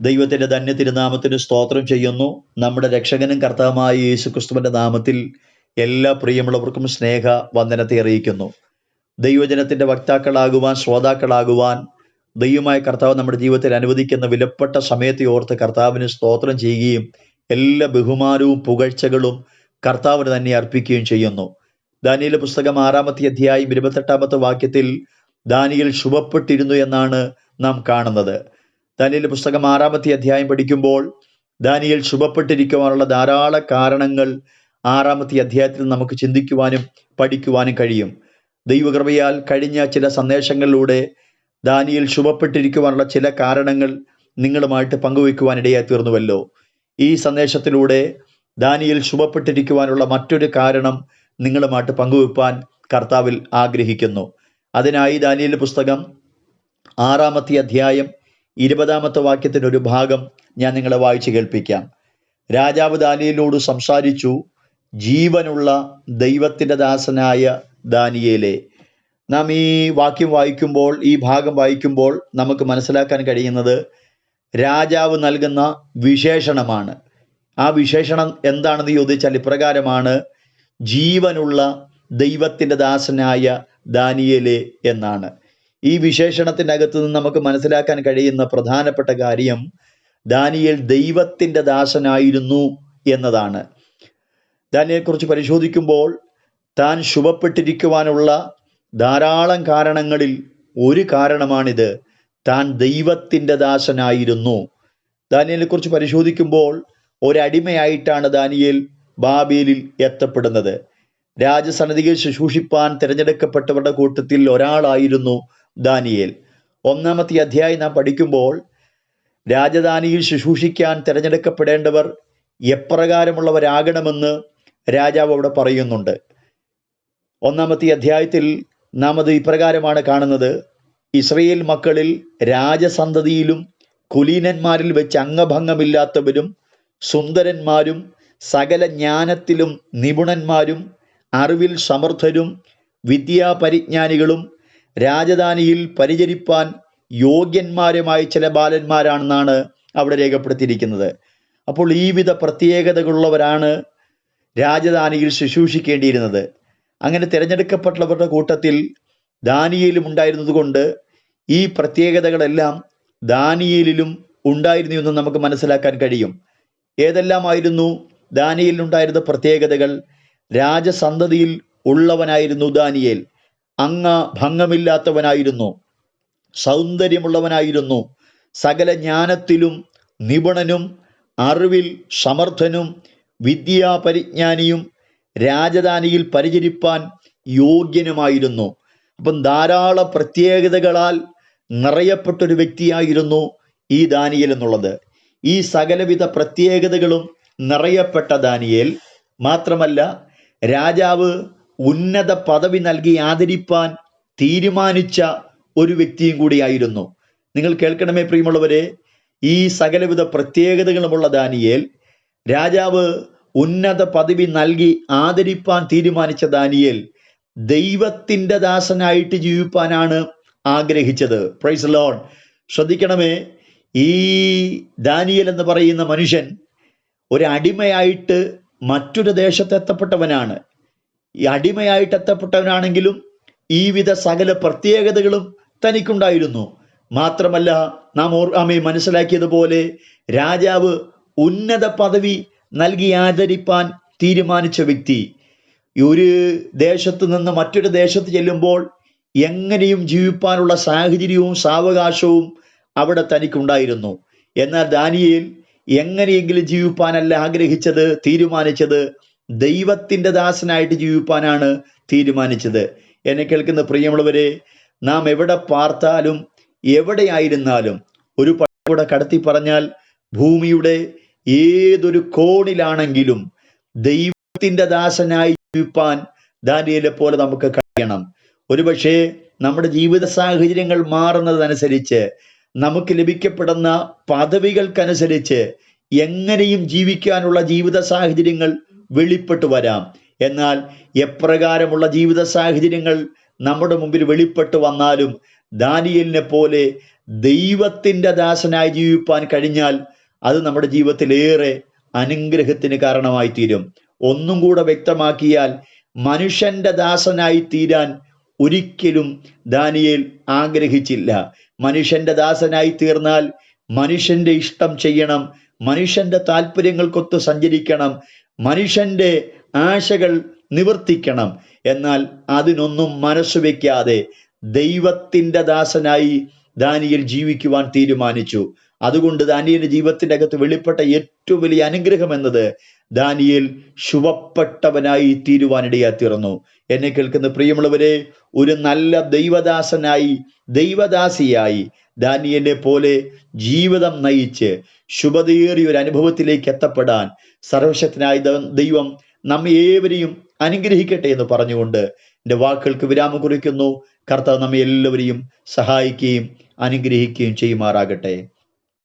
ദൈവത്തിന്റെ ധന്യ തിരുനാമത്തിന് സ്തോത്രം ചെയ്യുന്നു. നമ്മുടെ രക്ഷകനും കർത്താവുമായ യേശുക്രിസ്തുവിന്റെ നാമത്തിൽ എല്ലാ പ്രിയമുള്ളവർക്കും സ്നേഹ വന്ദനത്തെ അറിയിക്കുന്നു. ദൈവജനത്തിന്റെ വക്താക്കളാകുവാൻ ശ്രോതാക്കളാകുവാൻ ദൈവമായ കർത്താവ് നമ്മുടെ ജീവിതത്തിൽ അനുവദിക്കുന്ന വിലപ്പെട്ട സമയത്തെ ഓർത്ത് കർത്താവിന് സ്തോത്രം ചെയ്യുകയും എല്ലാ ബഹുമാനവും പുകഴ്ചകളും കർത്താവിന് തന്നെ അർപ്പിക്കുകയും ചെയ്യുന്നു. ദാനിയിലെ പുസ്തകം ആറാമത്തെ അധ്യായം ഇരുപത്തെട്ടാമത്തെ വാക്യത്തിൽ ദാനിയിൽ ശുഭപ്പെട്ടിരുന്നു എന്നാണ് നാം കാണുന്നത്. ദാനിയൽ പുസ്തകം ആറാമത്തെ അധ്യായം പഠിക്കുമ്പോൾ ദാനിയൽ ശുഭപ്പെട്ടിരിക്കുവാനുള്ള ധാരാളം കാരണങ്ങൾ ആറാമത്തെ അധ്യായത്തിൽ നമുക്ക് ചിന്തിക്കുവാനും പഠിക്കുവാനും കഴിയും. ദൈവകൃപയാൽ കഴിഞ്ഞ ചില സന്ദേശങ്ങളിലൂടെ ദാനിയൽ ശുഭപ്പെട്ടിരിക്കുവാനുള്ള ചില കാരണങ്ങൾ നിങ്ങളുമായിട്ട് പങ്കുവയ്ക്കുവാനിടയായി തീർന്നുവല്ലോ. ഈ സന്ദേശത്തിലൂടെ ദാനിയൽ ശുഭപ്പെട്ടിരിക്കുവാനുള്ള മറ്റൊരു കാരണം നിങ്ങളുമായിട്ട് പങ്കുവെപ്പാൻ കർത്താവിൽ ആഗ്രഹിക്കുന്നു. അതിനായി ദാനിയൽ പുസ്തകം ആറാമത്തെ അധ്യായം ഇരുപതാമത്തെ വാക്യത്തിന്റെ ഒരു ഭാഗം ഞാൻ നിങ്ങളെ വായിച്ച് കേൾപ്പിക്കാം. രാജാവ് ദാനിയലോട് സംസാരിച്ചു ജീവനുള്ള ദൈവത്തിന്റെ ദാസനായ ദാനിയേലെ നാം ഈ വാക്യം വായിക്കുമ്പോൾ ഈ ഭാഗം വായിക്കുമ്പോൾ നമുക്ക് മനസ്സിലാക്കാൻ കഴിയുന്നത് രാജാവ് നൽകുന്ന വിശേഷണമാണ്. ആ വിശേഷണം എന്താണെന്ന് ചോദിച്ചാൽ ഇപ്രകാരമാണ് ജീവനുള്ള ദൈവത്തിന്റെ ദാസനായ ദാനിയലെ എന്നാണ്. ഈ വിശേഷണത്തിനകത്ത് നിന്ന് നമുക്ക് മനസ്സിലാക്കാൻ കഴിയുന്ന പ്രധാനപ്പെട്ട കാര്യം ദാനിയേൽ ദൈവത്തിന്റെ ദാസനായിരുന്നു എന്നതാണ്. ദാനിയെക്കുറിച്ച് പരിശോധിക്കുമ്പോൾ താൻ ശുഭപ്പെട്ടിരിക്കുവാനുള്ള ധാരാളം കാരണങ്ങളിൽ ഒരു കാരണമാണിത്. താൻ ദൈവത്തിന്റെ ദാസനായിരുന്നു. ദാനിയലിനെക്കുറിച്ച് പരിശോധിക്കുമ്പോൾ ഒരടിമയായിട്ടാണ് ദാനിയേൽ ബാബേലിൽ എത്തപ്പെടുന്നത്. രാജസന്നിധിയിൽ ശുശ്രൂഷിപ്പാൻ തിരഞ്ഞെടുക്കപ്പെട്ടവരുടെ കൂട്ടത്തിൽ ഒരാളായിരുന്നു ദാനിയേൽ. ഒന്നാമത്തെ അധ്യായം നാം പഠിക്കുമ്പോൾ രാജധാനിയിൽ ശുശൂഷിക്കാൻ തിരഞ്ഞെടുക്കപ്പെടേണ്ടവർ എപ്രകാരമുള്ളവരാകണമെന്ന് രാജാവ് അവിടെ പറയുന്നുണ്ട്. ഒന്നാമത്തെ അധ്യായത്തിൽ നാം അത് ഇപ്രകാരമാണ് കാണുന്നത്. ഇസ്രയേൽ മക്കളിൽ രാജസന്തതിയിലും കുലീനന്മാരിൽ വെച്ച് അംഗഭംഗമില്ലാത്തവരും സുന്ദരന്മാരും സകല ജ്ഞാനത്തിലും നിപുണന്മാരും അറിവിൽ സമർത്ഥരും വിദ്യാപരിജ്ഞാനികളും രാജധാനിയിൽ പരിചരിപ്പാൻ യോഗ്യന്മാരുമായ ചില ബാലന്മാരാണെന്നാണ് അവിടെ രേഖപ്പെടുത്തിയിരിക്കുന്നത്. അപ്പോൾ ഈ വിധ പ്രത്യേകതകളുള്ളവരാണ് രാജധാനിയിൽ ശുശ്രൂഷിക്കേണ്ടിയിരുന്നത്. അങ്ങനെ തിരഞ്ഞെടുക്കപ്പെട്ടവരുടെ കൂട്ടത്തിൽ ദാനിയയിലും ഉണ്ടായിരുന്നതുകൊണ്ട് ഈ പ്രത്യേകതകളെല്ലാം ദാനിയയിലും ഉണ്ടായിരുന്നു എന്ന് നമുക്ക് മനസ്സിലാക്കാൻ കഴിയും. ഏതെല്ലാമായിരുന്നു ദാനിയലിനുണ്ടായിരുന്ന പ്രത്യേകതകൾ? രാജസന്തതിയിൽ ഉള്ളവനായിരുന്നു ദാനിയേൽ. അങ്ങ ഭംഗമില്ലാത്തവനായിരുന്നു. സൗന്ദര്യമുള്ളവനായിരുന്നു. സകല ജ്ഞാനത്തിലും നിപുണനും അറിവിൽ സമർത്ഥനും വിദ്യാപരിജ്ഞാനിയും രാജധാനിയിൽ പരിചരിപ്പാൻ യോഗ്യനുമായിരുന്നു. അപ്പം ധാരാളം പ്രത്യേകതകളാൽ നിറയപ്പെട്ടൊരു വ്യക്തിയായിരുന്നു ഈ ദാനിയൽ എന്നുള്ളത്. ഈ സകലവിധ പ്രത്യേകതകളും നിറയപ്പെട്ട ദാനിയേൽ. മാത്രമല്ല രാജാവ് ഉന്നത പദവി നൽകി ആദരിപ്പാൻ തീരുമാനിച്ച ഒരു വ്യക്തിയും കൂടിയായിരുന്നു. നിങ്ങൾ കേൾക്കണമേ പ്രിയമുള്ളവരെ ഈ സകലവിധ പ്രത്യേകതകളുമുള്ള ദാനിയേൽ രാജാവ് ഉന്നത പദവി നൽകി ആദരിപ്പാൻ തീരുമാനിച്ച ദാനിയേൽ ദൈവത്തിന്റെ ദാസനായിട്ട് ജീവിപ്പാനാണ് ആഗ്രഹിച്ചത്. പ്രൈസ് ലോൺ ശ്രദ്ധിക്കണമേ ഈ ദാനിയൽ എന്ന് പറയുന്ന മനുഷ്യൻ ഒരു അടിമയായിട്ട് മറ്റൊരു ദേശത്തെത്തപ്പെട്ടവനാണ് ഈ അടിമയായിട്ട് എത്തപ്പെട്ടവനാണെങ്കിലും ഈ വിധ സകല പ്രത്യേകതകളും തനിക്കുണ്ടായിരുന്നു. മാത്രമല്ല നാം ഓർ ആമേ മനസ്സിലാക്കിയതുപോലെ രാജാവ് ഉന്നത പദവി നൽകി ആചരിപ്പാൻ തീരുമാനിച്ച വ്യക്തി. ഒരു ദേശത്ത് നിന്ന് മറ്റൊരു ദേശത്ത് ചെല്ലുമ്പോൾ എങ്ങനെയും ജീവിപ്പാനുള്ള സാഹചര്യവും സാവകാശവും അവിടെ തനിക്കുണ്ടായിരുന്നു. എന്നാൽ ദാനിയേൽ എങ്ങനെയെങ്കിലും ജീവിപ്പാനല്ല ആഗ്രഹിച്ചത് തീരുമാനിച്ചത് ദൈവത്തിന്റെ ദാസനായിട്ട് ജീവിപ്പാനാണ് തീരുമാനിച്ചത്. എന്നെ കേൾക്കുന്ന പ്രിയമുള്ളവരെ നാം എവിടെ പാർത്താലും എവിടെയായിരുന്നാലും ഒരു കൂടെ കടത്തി പറഞ്ഞാൽ ഭൂമിയുടെ ഏതൊരു കോണിലാണെങ്കിലും ദൈവത്തിന്റെ ദാസനായി ജീവിപ്പാൻ ദാനിയലെ പോലെ നമുക്ക് കഴിയണം. ഒരുപക്ഷെ നമ്മുടെ ജീവിത സാഹചര്യങ്ങൾ മാറുന്നതനുസരിച്ച് നമുക്ക് ലഭിക്കപ്പെടുന്ന പദവികൾക്കനുസരിച്ച് എങ്ങനെയും ജീവിക്കാനുള്ള ജീവിത സാഹചര്യങ്ങൾ വെളിപ്പെട്ടു വരാം. എന്നാൽ എപ്രകാരമുള്ള ജീവിത സാഹചര്യങ്ങൾ നമ്മുടെ മുമ്പിൽ വെളിപ്പെട്ടു വന്നാലും ദാനിയലിനെ പോലെ ദൈവത്തിന്റെ ദാസനായി ജീവിപ്പാൻ കഴിഞ്ഞാൽ അത് നമ്മുടെ ജീവിതത്തിലേറെ അനുഗ്രഹത്തിന് കാരണമായി തീരും. ഒന്നും കൂടെ വ്യക്തമാക്കിയാൽ മനുഷ്യന്റെ ദാസനായി തീരാൻ ഒരിക്കലും ദാനിയേൽ ആഗ്രഹിച്ചില്ല. മനുഷ്യന്റെ ദാസനായി തീർന്നാൽ മനുഷ്യന്റെ ഇഷ്ടം ചെയ്യണം മനുഷ്യന്റെ താല്പര്യങ്ങൾക്കൊത്ത് സഞ്ചരിക്കണം മനുഷ്യന്റെ ആശകൾ നിവർത്തിക്കണം. എന്നാൽ അതിനൊന്നും മനസ്സ് വയ്ക്കാതെ ദൈവത്തിന്റെ ദാസനായി ദാനിയൽ ജീവിക്കുവാൻ തീരുമാനിച്ചു. അതുകൊണ്ട് ദാനിയേലിന്റെ ജീവിതത്തിന്റെ അകത്ത് വെളിപ്പെട്ട ഏറ്റവും വലിയ അനുഗ്രഹം എന്നത് ദാനിയൽ ശുഭപ്പെട്ടവനായി തീരുവാനിടയായി തീർന്നു എന്നെ കേൾക്കുന്ന പ്രിയമുള്ളവരെ ഒരു നല്ല ദൈവദാസനായി ദൈവദാസിയായി ദാനിയലിനെ പോലെ ജീവിതം നയിച്ച് ശുഭതയേറിയ ഒരു അനുഭവത്തിലേക്ക് എത്തപ്പെടാൻ സർവശക്തനായ ദൈവം നമ്മെ ഏവരെയും അനുഗ്രഹിക്കട്ടെ എന്ന് പറഞ്ഞുകൊണ്ട് എന്റെ വാക്കുകൾക്ക് വിരാമം കുറിക്കുന്നു. കർത്താവ് നമ്മെ എല്ലാവരെയും സഹായിക്കുകയും അനുഗ്രഹിക്കുകയും ചെയ്യുമാറാകട്ടെ.